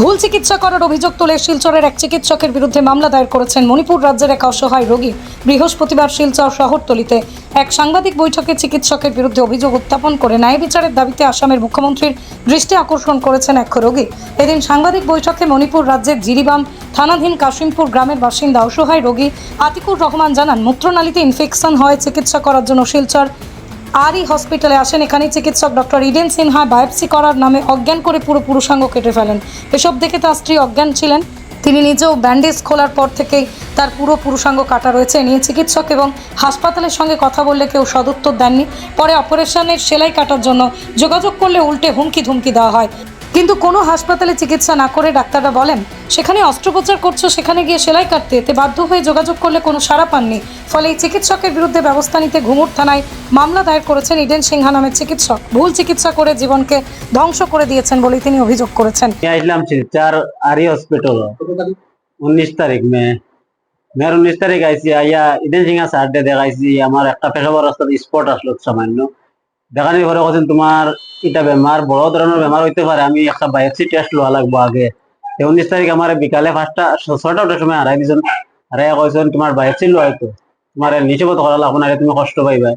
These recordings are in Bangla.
ভুল চিকিৎসা করার অভিযোগ তুলে শিলচরের এক চিকিৎসকের বিরুদ্ধে মামলা দায়ের করেছেন মণিপুর রাজ্যের এক অসহায় রোগী। বৃহস্পতিবার শিলচর শহরতলিতে এক সাংবাদিক বৈঠকে চিকিৎসকের বিরুদ্ধে অভিযোগ উত্থাপন করে ন্যায় বিচারের দাবিতে আসামের মুখ্যমন্ত্রীর দৃষ্টি আকর্ষণ করেছেন এক রোগী। এদিন সাংবাদিক বৈঠকে মণিপুর রাজ্যের জিরিবাম থানাধীন কাশিমপুর গ্রামের বাসিন্দা অসহায় রোগী আতিকুর রহমান জানান, মূত্রনালীতে ইনফেকশন হয়, চিকিৎসা করার জন্য শিলচর আরই হসপিটালে আসেন। এখানে চিকিৎসক ডক্টর ইডেন সিনহা বায়োপসি করার নামে অজ্ঞান করে পুরো পুরুষাঙ্গ কেটে ফেলেন। এসব দেখে তার স্ত্রী অজ্ঞান ছিলেন। তিনি নিজেও ব্যান্ডেজ খোলার পর থেকেই তার পুরো পুরুষাঙ্গ কাটা রয়েছে। নিয়ে চিকিৎসক এবং হাসপাতালের সঙ্গে কথা বললে কেউ সদুত্তর দেননি। পরে অপারেশনের সেলাই কাটার জন্য যোগাযোগ করলে উল্টে হুমকি ধুমকি দেওয়া হয়। কিন্তু কোনো হাসপাতালে চিকিৎসা না করে ডাক্তাররা বলেন সেখানে অস্ত্রোপচার করছ, সেখানে গিয়ে সেলাই কাটতে এতে বাধ্য হয়ে যোগাযোগ করলে কোনো সাড়া পাননি। ফলে এই চিকিৎসকের বিরুদ্ধে ব্যবস্থা নিতে ঘুমুর থানায় মামলা দায়ের করেছেন ইডেন সিংহা নামের চিকিৎসক। ভুল চিকিৎসা করে জীবনকে ধ্বংস করে দিয়েছেন বলে তিনি অভিযোগ করেছেন। হসপিটাল। উনিশ তারিখ, মে মে উনিশ তারিখ আইসি আইয়া ইডেন সিংহা দেখাইছি। আমার একটা পেশাবার রাস্তার স্পট আসলো সামান্য। দেখানোর পরে কৈছেন তোমার এটা বেমার বড় ধরনের বেমার হইতে পারে। আমি একটা বায়োপসি টেস্ট লওয়া লাগবো আগে। উনিশ তারিখ আমার বিকালে পাঁচটা, ছয়টা ওটার সময় হারাই দিছেন হারাই কইছেন তোমার বায়োপসি লওয়া হইতো তোমার নিষেধ করা লাগবো না তুমি কষ্ট পাইবা।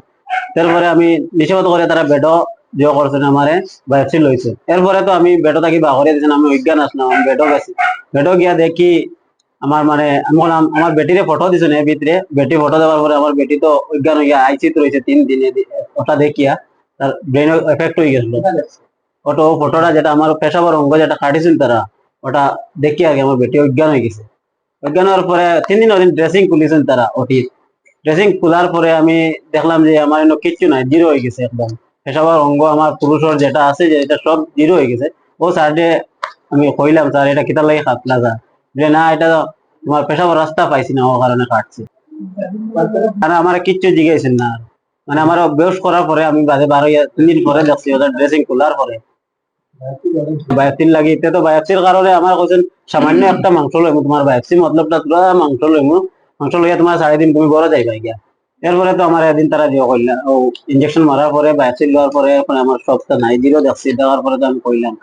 তারপরে আমি নিষেধ করে তারা বেডও জিও করছেন আমারে বায়োপসি লইছে এরপরে তো আমি বেডো থাকি বাহরে দিয়েছেন আমি অজ্ঞান আসলাম আমি বেডো গেছি বেডো গিয়া দেখি আমার মানে আমার বেটিরে ফটো দিছেন এর ভিতরে বেটি ফটো দেওয়ার পরে আমার বেটি তো অজ্ঞান হইয়া আইসিতে রয়েছে তিন দিনে ওটা দেখিয়া। তার ব্রেন এফেক্ট হয়ে গেছিল। ওটা ফটোটা যেটা আমার পেশাবার অঙ্গ যেটা কাটিছিল তারা, ওটা দেখিয়া আগে আমার বেটি অজ্ঞান হয়ে গেছে। অজ্ঞান হওয়ার পরে তিন দিন ওদিন ড্রেসিং খুলিছেন তারা ওটির ড্রেসিং খোলার পরে আমি দেখলাম যে আমার এনে কিচ্ছু নাই জিরো হয়ে গেছে একদম। পেশাবার অঙ্গ, আমার পুরুষের যেটা আছে যে এটা সব জিরো হয়ে গেছে। ও স্যারডে আমি কইলাম, স্যার, এটা কিতার লাগে খাতলা যা যে না, এটা তোমার পেশাবার রাস্তা পাইছি না, ও কারণে কাটছি। আর আমার কিচ্ছু জিজ্ঞাসেন না। মানে আমার অভ্যাস করার পরে আমি বাজে বারো দিন পরে দেখছি ওদের ড্রেসিং খোলার পরে। বায়োপসির লাগি এতে তো বায়োপসির কারণে আমার কোথাও সামান্য একটা মাংস লইমু তোমার বায়োপসি মতলবটা পুরা মাংস লইমু মাংস লইয়া তোমার সাড়ে দিন তুমি বড় যাইবা গিয়া এরপরে তো আমার এদিন তারা জিও করলেন ও ইঞ্জেকশন মারার পরে বায়োপসি লওয়ার পরে এখন আমার সবটা নাই জিরো দেখছি দেওয়ার পরে তো আমি কইলাম।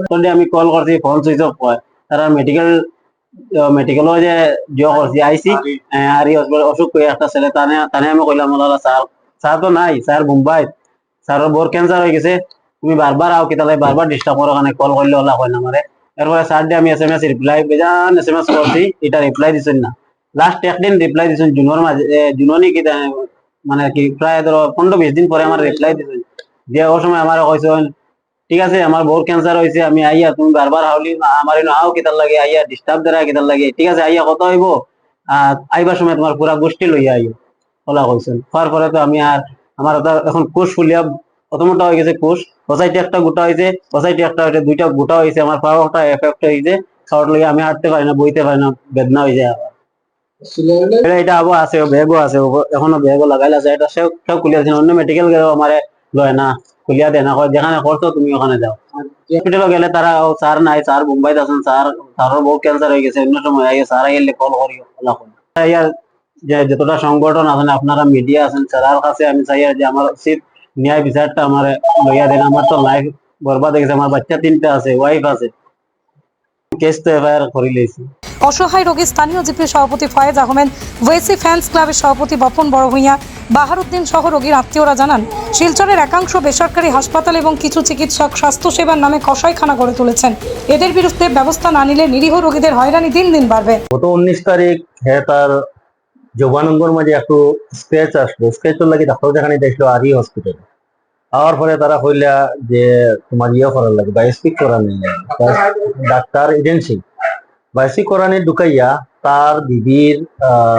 তখন আমি কল করছি ফোন সুইচ অফ হয় তারা মেডিকেল মেডিকেলও যে জিও করছি আইসি আর এই অসুখ করে একটা ছেলে তানে তানে আমি কইলাম ওলা স্যার স্যার তো নাই স্যার মুম্বাই স্যারের বোর ক্যান্সার হয়ে গেছে। তুমি বারবার আও কিতালে বারবার ডিস্টার্ব করো কারণে কল করলে ওলা হয় না আমারে এরপরে স্যার দিয়ে আমি এস এম এস রিপ্লাই বেজান এস এম এস করছি এটা রিপ্লাই দিছেন না। লাস্ট একদিন রিপ্লাই দিছেন জুনের মাঝে জুননি কি মানে কি প্রায় ধরো পনেরো বিশ দিন পরে আমার রিপ্লাই দিছেন। দিয়ে ও সময় আমার কইছেন ঠিক আছে, আমার বোর ক্যান্সার হয়েছে আমি আইয়া, তুমি বারবার হাওলি আমার এনে আও কিতার লাগে, আইয়া ডিস্টার্ব দেরা কিতার লাগে। ঠিক আছে, আইয়া, কত হইব আইবার সময় তোমার পুরা গোষ্ঠী লইয়া আইও ওলা কইছেন হওয়ার পরে তো আমি আর আমার এখন কোষ ফুলিয়া প্রথমটা হয়ে গেছে কোষ সোসাইটি একটা গোটা হয়েছে সোসাইটি একটা হয়েছে দুইটা গোটা হয়েছে আমার পাওয়াটা এফেক্ট হয়েছে খাওয়ার লইয়া আমি হাঁটতে পারি না বইতে পারি না, বেদনা হয়ে যায় আবার এটা এটা আছে ব্যাগও আছে, এখনও ব্যাগও লাগাইলা আছে এটা সেও সেও খুলিয়া অন্য মেডিকেল গেলেও আমারে লয় না। খুলিয়া দেয় না যেখানে করছ তুমি ওখানে যাও। হসপিটালে গেলে তারা স্যার নাই স্যার মুম্বাইতে আছেন স্যার স্যারের বহু ক্যান্সার হয়ে গেছে অন্য সময় আইয়ে স্যার আইলে কল করি ওলা ইয়ার যে যতটা সংগঠন আছেন আপনারা মিডিয়া আছেন স্যারার কাছে আমি চাই যে আমার উচিত ন্যায় বিচারটা আমার লইয়া দেন আমার তো লাইফ বরবাদ হয়ে গেছে আমার বাচ্চা তিনটা আছে ওয়াইফ আছে। কেস তো এফআইআর করে লিয়েছি অসহায় রোগী স্থানীয় জিপি সভাপতি ফয়েজ আহমেদ ওয়েসি ফ্যান্স ক্লাবের সভাপতি বপন বড়ভূঁইয়া বাহারুদ্দিন সহ রোগীর আত্মীয়রা জানান শিলচরের একাংশ বেসরকারি হাসপাতাল এবং কিছু চিকিৎসক স্বাস্থ্যসেবার নামে কষাইখানা গড়ে তুলেছেন। এদের বিরুদ্ধে ব্যবস্থা না নিলে নিরীহ রোগীদের হয়রানি দিন দিন বাড়বে। গত উনিশ তারিখ হে তার জবানঙ্গর মাঝে একটু স্ক্র্যাচ আসলো। স্ক্র্যাচের লাগে ডাক্তার দেখানি দেখল আরি হসপিটাল আওয়ার পরে তারা কইলা যে তোমার ইয়ে করার লাগে বায়োস্পিক করার নেই ডাক্তার এজেন্সি। বায়োস্পিক করানি ঢুকাইয়া তার দিদির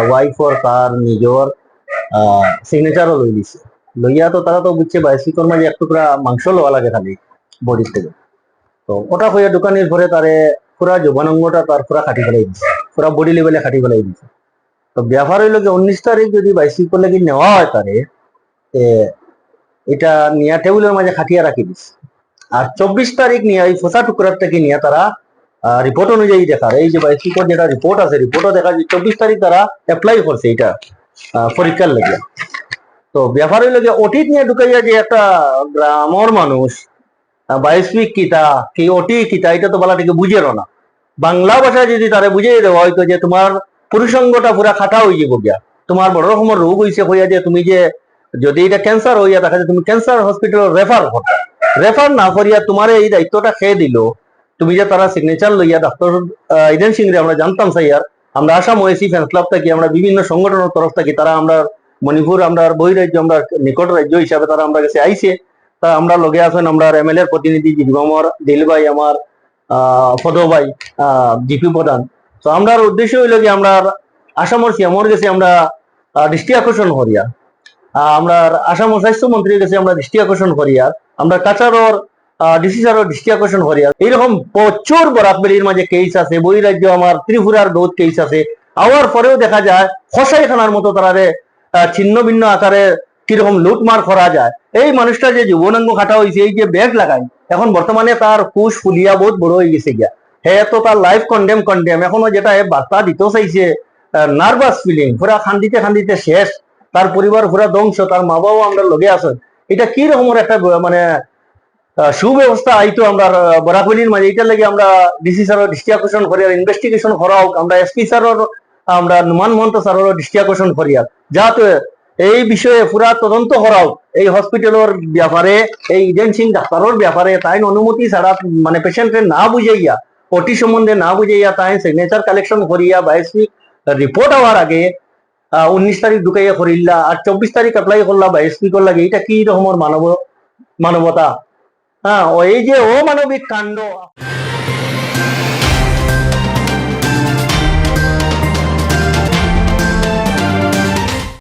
ওয়াইফর তার নিজর সিগনেচারও লই দিছে। লইয়া তো তারা তো বুঝছে বায়োস্পিকর মাঝে এক টুকরা মাংস লওয়া লাগে খালি বডির থেকে। তো ওটা হইয়া দোকানের পরে তারে পুরা জবানঙ্গটা তার পুরা খাটি ফেলাই দিছে। পুরা বডি লেভেলে খাটি ফেলাই দিছে। তো ব্যাপার হইল যে উনিশ তারিখ যদি বাইসিকল লাগি নেওয়া হয় তারে এটা নিয়া টেবিলের মাঝে খাটিয়া রাখি দিছে আর চব্বিশ তারিখ নিয়ে এই ফোসা টুকরার থেকে নিয়ে তারা রিপোর্ট অনুযায়ী দেখার। এই যে বাইসিকল যেটা রিপোর্ট আছে রিপোর্টও দেখা যায় চব্বিশ তারিখ তারা অ্যাপ্লাই করছে এটা পরীক্ষার লেগে। তো ব্যাপার হইল যে অতীত নিয়ে ঢুকাইয়া যে একটা গ্রামর মানুষ বায়োস্পিক কিতা কি ওটি কিতা এটা তো বলা থেকে বুঝেরো না। বাংলা ভাষা যদি তারে বুঝিয়ে দেওয়া হয়তো যে তোমার পুরুষাঙ্গটা পুরা খাটা হয়ে যাব গিয়া, তোমার বড় রকমের রোগ হয়েছে হইয়া যে তুমি যে যদি এটা ক্যান্সার হইয়া দেখা যায়, তুমি ক্যান্সার হসপিটাল রেফার করতে রেফার না করিয়া তোমার এই দায়িত্বটা খেয়ে দিল? তুমি যে তারা সিগনেচার লইয়া ডাক্তার ইডেন সিং রে আমরা জানতাম স্যার আমরা আসাম ওয়েসি ফ্যান্স ক্লাব থাকি, আমরা বিভিন্ন সংগঠনের তরফ থাকি, তারা আমরা মণিপুর, আমরা বহিরাজ্য, আমরা নিকট রাজ্য হিসাবে তারা আমরা কাছে আইছে। তা আমরা লগে আছেন আমরা এমএলএ এর প্রতিনিধি জিগমর দিল ভাই আমার, আহ ফদ ভাই জিপি প্রধান। তো আমরা উদ্দেশ্য হইল কি আমরা আসামর সিএমর কাছে আমরা দৃষ্টি আকর্ষণ করিয়া। আমরা আসামের স্বাস্থ্যমন্ত্রীর কাছে আমরা দৃষ্টি আকর্ষণ করিয়া আমরা কাছাড়র দৃষ্টি আকর্ষণ করিয়া এইরকম প্রচুর বরাকবেলির মাঝে কেস আছে বহিরাজ্য আমার, ত্রিপুরার বহুত কেস আছে। আওয়ার পরেও দেখা যায় মতো ছিন্ন ভিন্ন আকারে কীরকম লুটমার করা যায়। এই মানুষটা যে যৌবনাঙ্গ খাটা হয়েছে এই যে ব্যাগ লাগাই এখন বর্তমানে তার কুশ ফুলিয়া বহুত বড় হয়ে গেছে গিয়া। হে তো তার লাইফ কন্ডেম কন্ডেম এখনও যেটা বার্তা দিতেও চাইছে নার্ভাস ফিলিং পুরা খান্দিতে খান্দিতে শেষ। তার পরিবার পুরা ধ্বংস, তার মা বাবাও আমরা লগে আছেন এটা কি রকমের একটা মানে সুব্যবস্থা আইতো আমরা বরাকলির মাঝে এইটার লাগে আমরা ডিসি স্যারের দৃষ্টি আকর্ষণ করি আর ইনভেস্টিগেশন করা হোক আমরা এসপি স্যারের আমরা নুমান মহন্ত স্যারের দৃষ্টি আকর্ষণ করি আর যাতে এই বিষয়ে পুরা তদন্ত করা হোক এই হসপিটালের ব্যাপারে এই ইডেন সিং ডাক্তারের ব্যাপারে তাই অনুমতি ছাড়া মানে পেশেন্টের না বুঝাইয়া ওটি সম্বন্ধে না বুঝাইয়া তাই সিগনেচার কালেকশন করিয়া বায়োসিক রিপোর্ট হওয়ার আগে উনিশ তারিখ ঢুকাইয়া করিল্লা আর চব্বিশ তারিখ অ্যাপ্লাই করলা এসপি লাগে এটা কি রকমের মানব মানবতা হ্যাঁ এই যে অমানবিক কাণ্ড।